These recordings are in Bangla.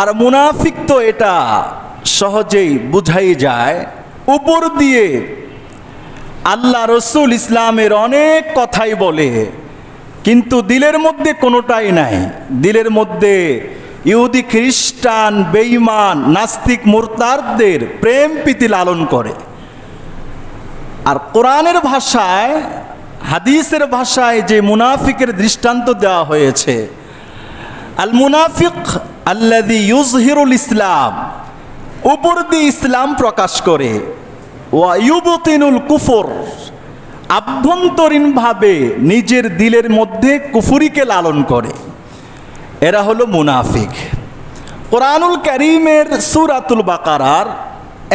আর মুনাফিক তো এটা সহজেই বুঝাই যায়। উপর দিয়ে আল্লাহ রসুল ইসলামের অনেক কথাই বলে, কিন্তু দিলের মধ্যে কোনোটাই নাই। দিলের মধ্যে ইহুদি খ্রিস্টান, বেঈমান, নাস্তিক মোরতারদের প্রেম প্রীতি লালন করে। আর কোরআনের ভাষায়, হাদিসের ভাষায় যে মুনাফিকের দৃষ্টান্ত দেওয়া হয়েছে, আল মুনাফিক আল্লাদি ইউজহিরুল ইসলাম, উপর দিয়ে ইসলাম প্রকাশ করে। ওয়া ইউবতিনুল কুফর, আভ্যন্তরীণভাবে নিজের দিলের মধ্যে কুফুরিকে লালন করে। এরা হলো মুনাফিক। কোরআনুল করিমের সুরাতুল বাকারার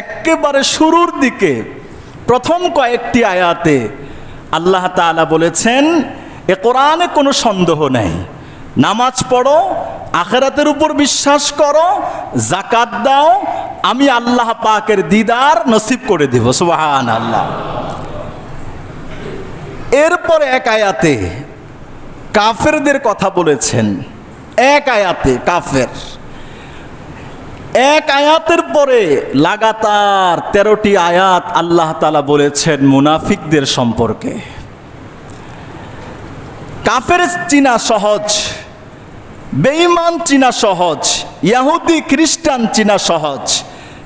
একেবারে শুরুর দিকে প্রথম কয়েকটি আয়াতে আল্লাহ তাআলা বলেছেন, এ কোরআনে কোনো সন্দেহ নেই। নামাজ পড়ো আখেরাতের উপর বিশ্বাস করো জাকাত দাও, আমি আল্লাহ পাকের দিদার নসিব করে দিব সুবাহান আল্লাহ এরপর এক আয়াতে কাফেরদের কথা বলেছেন। এক আয়াতে কাফের। এক আয়াতের পরে লাগাতার তেরোটি আয়াত আল্লাহ তালা বলেছেন মুনাফিকদের সম্পর্কে। কাফের চিনা সহজ। বেঈমান চিনা সহজ, ইয়াহুদি খ্রিস্টান চিনা সহজ,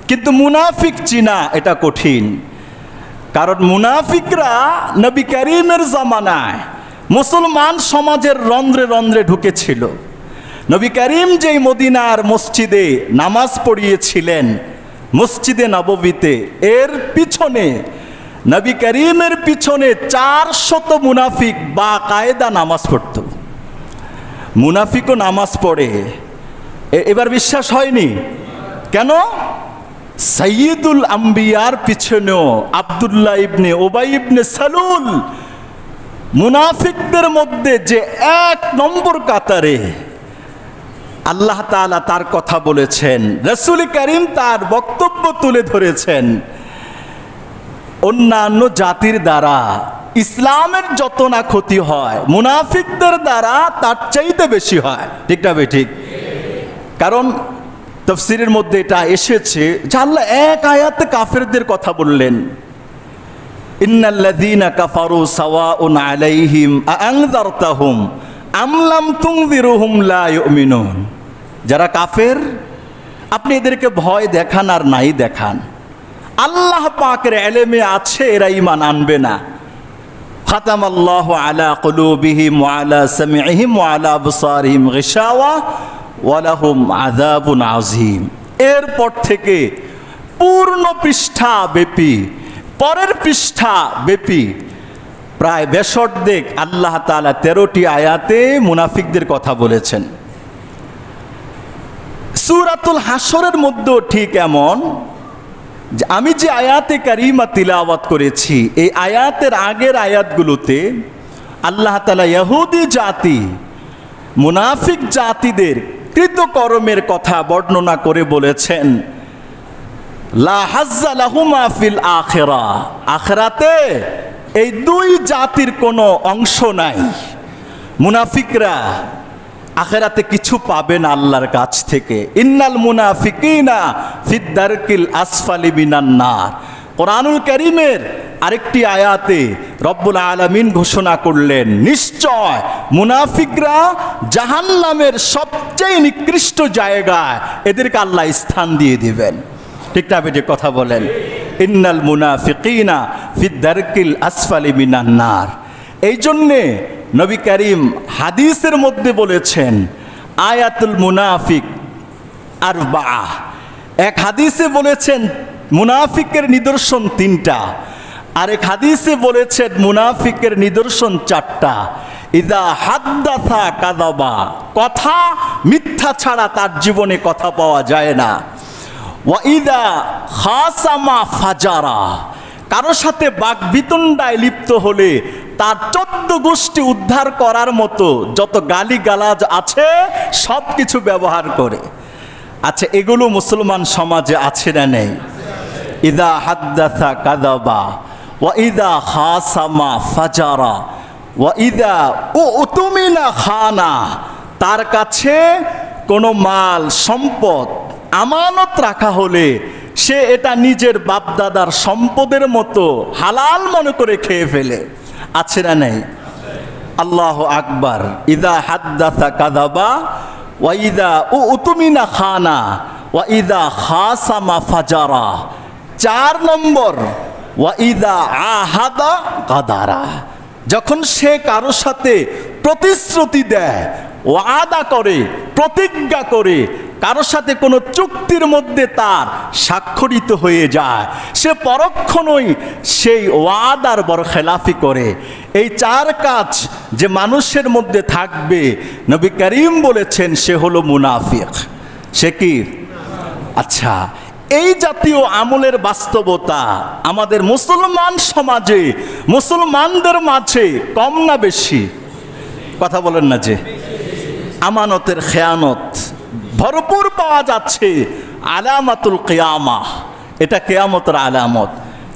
কিন্তু মুনাফিক চিনা এটা কঠিন। কারণ মুনাফিকরা নবী করিমের জামানায় মুসলমান সমাজের রন্ধ্রে রন্ধ্রে ঢুকেছিল। নবী করিম যেই মদিনার মসজিদে নামাজ পড়িয়েছিলেন, মসজিদে নববীতে, এর পিছনে, নবী করিমের পিছনে চার শত মুনাফিক বা কায়দা নামাজ পড়ত। মুনাফিকও নামাজ পড়ে। এবার বিশ্বাস হয়নি? কেন? সৈয়দুল আম্বিয়ার পিছনেও আবদুল্লাহ ইবনে ওবাই ইবনে সালুল মুনাফিকদের মধ্যে যে এক নম্বর কাতারে আল্লাহ তাআলা তার কথা বলেছেন, রসুল করিম তার বক্তব্য তুলে ধরেছেন, অন্যান্য জাতির দ্বারা ইসলামের যত না ক্ষতি হয়, মুনাফিকদের দ্বারা তার চাইতে বেশি হয়। ঠিক না ঠিক। কারণ তফসিরের মধ্যে এটা এসেছে আল্লাহ এক আয়াতে কাফেরদের কথা বললেন। আলাইহিম যারা কাফের, আপনি এদেরকে ভয় দেখান আর নাই দেখান। আল্লাহ পাকের এলেমে আছে, এরা ইমান আনবে না। খাতাম আল্লাহ আলা কলুবিহিম আলা সামিহিম আলা আবসারিহিম গিশাওয়া ওয়ালাহুম আযাবুন আযীম। এরপর থেকে পূর্ণ পৃষ্ঠা ব্যাপী, পরের পৃষ্ঠা ব্যাপী, প্রায় বেসর্ধেক আল্লাহ তাআলা তেরোটি আয়াতে মুনাফিকদের কথা বলেছেন। সুরাতুল হাসরের মধ্যেও ঠিক এমন আমি যে আয়াতে কারিমা তিলাওয়াত করেছি, এই আয়াতের আগের আয়াতগুলোতে আল্লাহ তালা ইহুদি জাতি, মুনাফিক জাতিদের কৃতকর্মের কথা বর্ণনা করে বলেছেন, লা হাজ্জা লাহুমা ফিল আখেরা আখেরাতে এই দুই জাতির কোনো অংশ নাই। মুনাফিকরা আখেরাতে কিছু পাবে না আল্লাহর কাছ থেকে। ইন্নাল মুনাফিকিনা ফিদ্দারকিল আসফালি বিনান নার। কোরআনুল করিমের আরেকটি আয়াতে রব্বুল আলামিন ঘোষণা করলেন, নিশ্চয় মুনাফিকরা জাহান্নামের সবচেয়ে নিকৃষ্ট জায়গায় এদেরকে আল্লাহ স্থান দিয়ে দিবেন। ঠিক না বেটে কথা বলেন? ইন্নাল মুনাফিকিনা ফিদ্দারকিল আসফালি মিনান নার। এই জন্যে নবী করিম হাদিসের মধ্যে বলেছেন, আয়াতুল মুনাফিক আর বা এক হাদিসে বলেছেন, মুনাফিকের নিদর্শন তিনটা। আরেক হাদিসে বলেছেন, মুনাফিকের নিদর্শন চারটা। ইদা হাদ্দাথা কাদাবা কথা মিথ্যা ছাড়া তার জীবনে কথা পাওয়া যায় না। ওয়াইদা খাসামা ফাজারা। কারও সাথে বাক বিতণ্ডায় লিপ্ত হলে তার চোদ্দ গোষ্ঠী উদ্ধার করার মতো যত গালি গালাজ আছে সব কিছু ব্যবহার করে। আচ্ছা এগুলো মুসলমান সমাজে আছে না নেই? ইদা হাদ্দাথা কাদাবা, ওয়া ইদা খাসামা ফাজারা, ওয়া ইদা ও উতুমিনা খানা। তার কাছে কোনো মাল, সম্পদ, আমানত রাখা হলে সে এটা নিজের বাপদাদার সম্পদের মতো হালাল মনে করে খেয়ে ফেলে। আছে না নেই? আল্লাহ আকবার। ইদা হাদ্দাথা কাদাবা ওয়াইদা ও উতুমিনা খানা ওয়াইদা খাসামা ফাজারা। চার নম্বর ওয়াইদা আহাদা কাদারা। যখন সে কারোর সাথে প্রতিশ্রুতি দেয়, ওয়াদা করে, প্রতিজ্ঞা করে কারোর সাথে কোনো চুক্তির মধ্যে তার স্বাক্ষরিত হয়ে যায়। সে পরক্ষণই সেই ওয়াদার বড় খেলাফি করে। এই চার কাজ যে মানুষের মধ্যে থাকবে, নবী করিম বলেছেন সে হলো মুনাফিক। সে কি? আচ্ছা এই জাতীয় আমলের বাস্তবতা আমাদের মুসলমান সমাজে, মুসলমানদের মাঝে কম না বেশি? কথা বলেন না যে। আমানতের খেয়ানত ভরপুর পাওয়া যাচ্ছে। আলামাতুল কেয়ামা। এটা কেয়ামতের আলামত।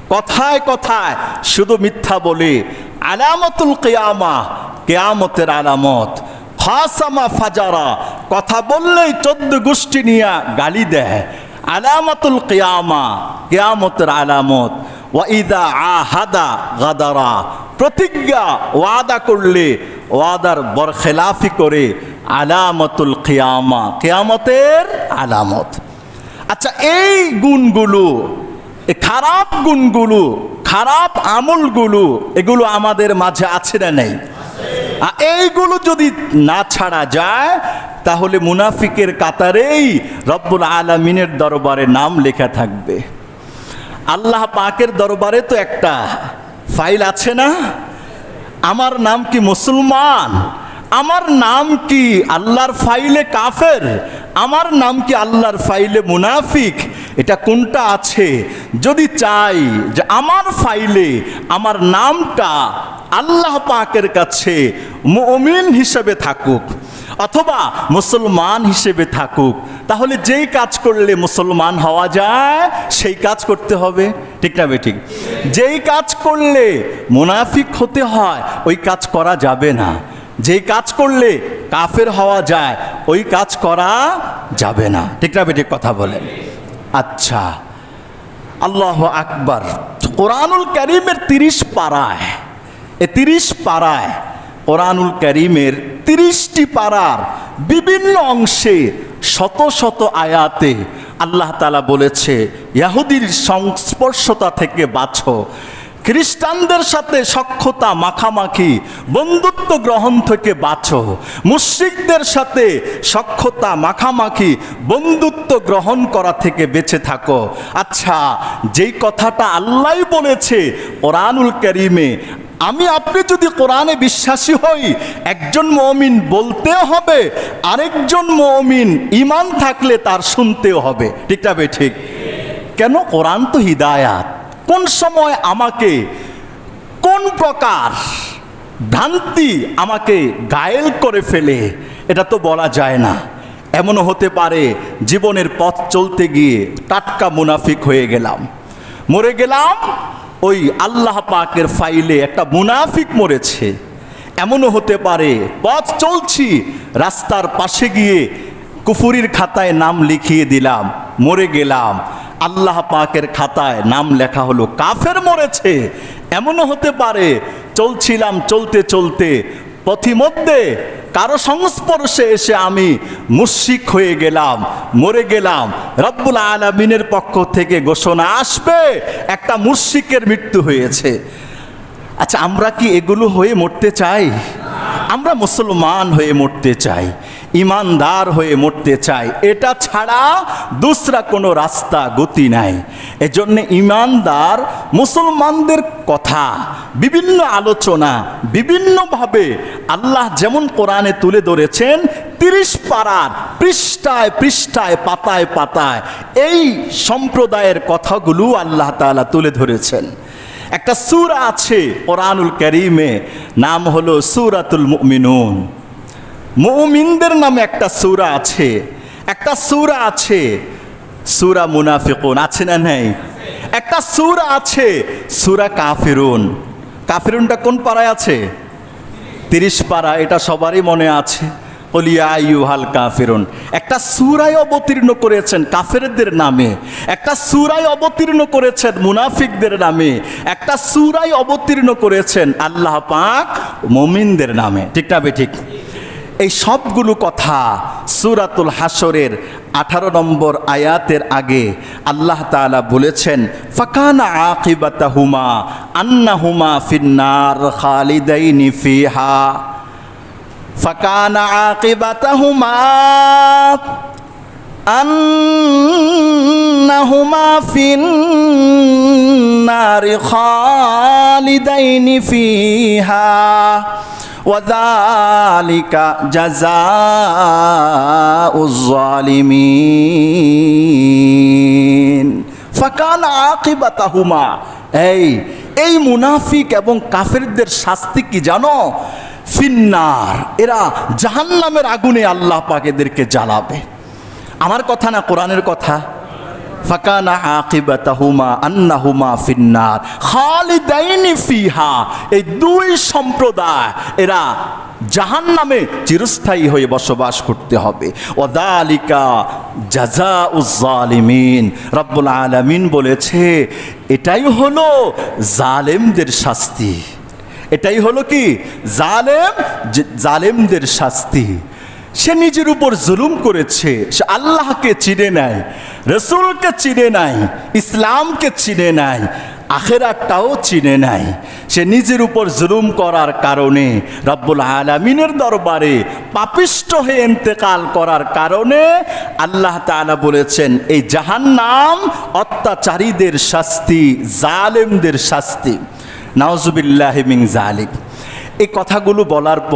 কথায় কথায় শুধু মিথ্যা বলে। আলামতুল কেয়ামা, কেয়ামতের আলামত। ফাসামা ফাজারা, কথা বললেই চোদ্দ গোষ্ঠী নিয়ে গালি দেয়। আলামাতুল কেয়ামা, কেয়ামতের আলামত। ওয়াইদা আহাদা গাদারা, প্রতিজ্ঞা ওয়াদা করলে, ওয়াদার বরখেলাফি করে আলামতুল কিয়ামা। কেয়ামতের আলামত। আচ্ছা এই গুণগুলো খারাপ গুণগুলো, খারাপ আমলগুলো, এগুলো আমাদের মাঝে আছে না নেই? এইগুলো যদি না ছাড়া যায়, তাহলে মুনাফিকের কাতারেই রব্বুল আলমিনের দরবারে নাম লেখা থাকবে। আল্লাহ পাকের দরবারে তো একটা ফাইল আছে না? আমার নাম কি মুসলমান? আমার নাম কি আল্লাহর ফাইলে কাফের? আমার নাম কি আল্লাহর ফাইলে মুনাফিক? এটা কোনটা আছে? যদি চাই যে আমার ফাইলে আমার নামটা আল্লাহ পাকের কাছে মুমিন হিসেবে থাকুক অথবা মুসলমান হিসেবে থাকুক, তাহলে যেই কাজ করলে মুসলমান হওয়া যায়, সেই কাজ করতে হবে। ঠিক না বে ঠিক যেই কাজ করলে মুনাফিক হতে হয়, ওই কাজ করা যাবে না। যেই কাজ করলে কাফের হওয়া যায়, ওই কাজ করা যাবে না। ঠিক না বে ঠিক কথা বলেন? আচ্ছা আল্লাহ আকবার। কোরআনুল করিমের তিরিশ পাড়ায় এ তিরিশ পাড়ায় কোরআনুল করিমের তিরিশটি পাড়ার বিভিন্ন অংশে শত শত আয়াতে আল্লাহ তালা বলেছে, ইয়াহুদির সংস্পর্শতা থেকে বাছো খ্রিস্টানদের সাথে সক্ষতা মাখামাখি, বন্ধুত্ব গ্রহণ থেকে বাছো মুশ্রিকদের সাথে সক্ষতা মাখামাখি, বন্ধুত্ব গ্রহণ করা থেকে বেঁচে থাকো। আচ্ছা যেই কথাটা আল্লাহ বলেছে কোরআনুল করিমে, আমি আপনি যদি কোরআনে বিশ্বাসী হই, একজন মমিন বলতেও হবে, আরেকজন মমিন ইমান থাকলে তার শুনতেও হবে। ঠিক ঠিক? কেন? কোরআন তো হিদায়াত। কোন সময় আমাকে কোন প্রকার ভ্রান্তি আমাকে গায়েল করে ফেলে, এটা তো বলা যায় না। এমনও হতে পারে জীবনের পথ চলতে গিয়ে টাটকা মুনাফিক হয়ে গেলাম। মরে গেলাম, ওই আল্লাহ পাকের ফাইলে একটা মুনাফিক মরেছে। এমনও হতে পারে পথ চলছি, রাস্তার পাশে গিয়ে কুফুরির খাতায় নাম লিখিয়ে দিলাম, মরে গেলাম। আল্লাহ পাকের খাতায় নাম লেখা হলো, কাফের মরেছে। এমনও হতে পারে, চলছিলাম চলতে চলতে, পথিমধ্যে কারও সংস্পর্শে এসে আমি মুশিক হয়ে গেলাম, মরে গেলাম। রব্বুল আলমিনের পক্ষ থেকে ঘোষণা আসবে, একটা মুশিকের মৃত্যু হয়েছে। আচ্ছা আমরা কি এগুলো হয়ে মরতে চাই? আমরা মুসলমান হয়ে মরতে চাই। ইমানদার হয়ে মরতে চায়। এটা ছাড়া দুসরা কোনো রাস্তা, গতি নাই। এজন্য ইমানদার মুসলমানদের কথা, বিভিন্ন আলোচনা, বিভিন্নভাবে আল্লাহ যেমন কোরআনে তুলে ধরেছেন, তিরিশ পাড়ার পৃষ্ঠায় পৃষ্ঠায়, পাতায় পাতায় এই সম্প্রদায়ের কথাগুলো আল্লাহ তাআলা তুলে ধরেছেন। একটা সুরা আছে কোরআনুল করিমে, নাম হলো সুরাতুল মুমিনুন। মুমিনদের নামে একটা সুরা আছে। একটা সুরা আছে। সুরা মুনাফিকুন, আছে না নেই? একটা সুরা আছে, সুরা কাফিরুন। কাফিরুনটা কোন পাড়ায় আছে? তিরিশ পাড়া, এটা সবারই মনে আছে। কলিয়া আইয়ুহাল কাফিরুন। একটা সুরায় অবতীর্ণ করেছেন কাফেরদের নামে। একটা সুরায় অবতীর্ণ করেছেন মুনাফিকদের নামে। একটা সুরায় অবতীর্ণ করেছেন আল্লাহ পাক মমিনদের নামে। ঠিক না বে ঠিক? এই সবগুলো কথা সুরাতুল হাসরের আঠারো নম্বর আয়াতের আগে আল্লাহ তালা বলেছেন, ফাকানা আকিবাতা হুমা আন্না হুমা ফিন্নার খালিদাইনি ফিহা। ফাকানা আকিবাতা হুমা আন্নাহুমা ফিন্নার খালিদাইনি ফিহা। ওয়াদালিকা জাজাউজ্জালিমিন ফাকান আকিবাতাহুমা। এই এই মুনাফিক এবং কাফেরদের শাস্তি কি জানো? ফিন্নার। এরা জাহান্নামের আগুনে আল্লাহ পাক এদেরকে জ্বালাবে। আমার কথা না কোরআনের কথা? ফাকানা আকিবাতাহুমা আন্নাহুমা ফিন্নার। খালিদাইনি ফিহা, এই দুই সম্প্রদায়, এরা জাহান্নামে চিরস্থায়ী হয়ে বসবাস করতে হবে। ওদালিকা জাজা উজ্জালিমিন রব্বুল আলামিন বলেছে, এটাই হলো জালেমদের শাস্তি। এটাই হলো কি? জালেম, জালেমদের শাস্তি। সে নিজের উপর জুলুম করেছে। সে আল্লাহকে চিনে নাই, রসুলকে চিনে নাই, ইসলামকে চিনে নাই আখেরাটাও চিনে নাই। সে নিজের উপর জুলুম করার কারণে রব্বুল আলমিনের দরবারে পাপিষ্ট হয়ে ইন্তেকাল করার কারণে আল্লাহ তাআলা বলেছেন, এই জাহান্নাম অত্যাচারীদের শাস্তি, জালেমদের শাস্তি। নাওজুবিল্লাহ মিং জালিক। এই কথাগুলো বলার পরে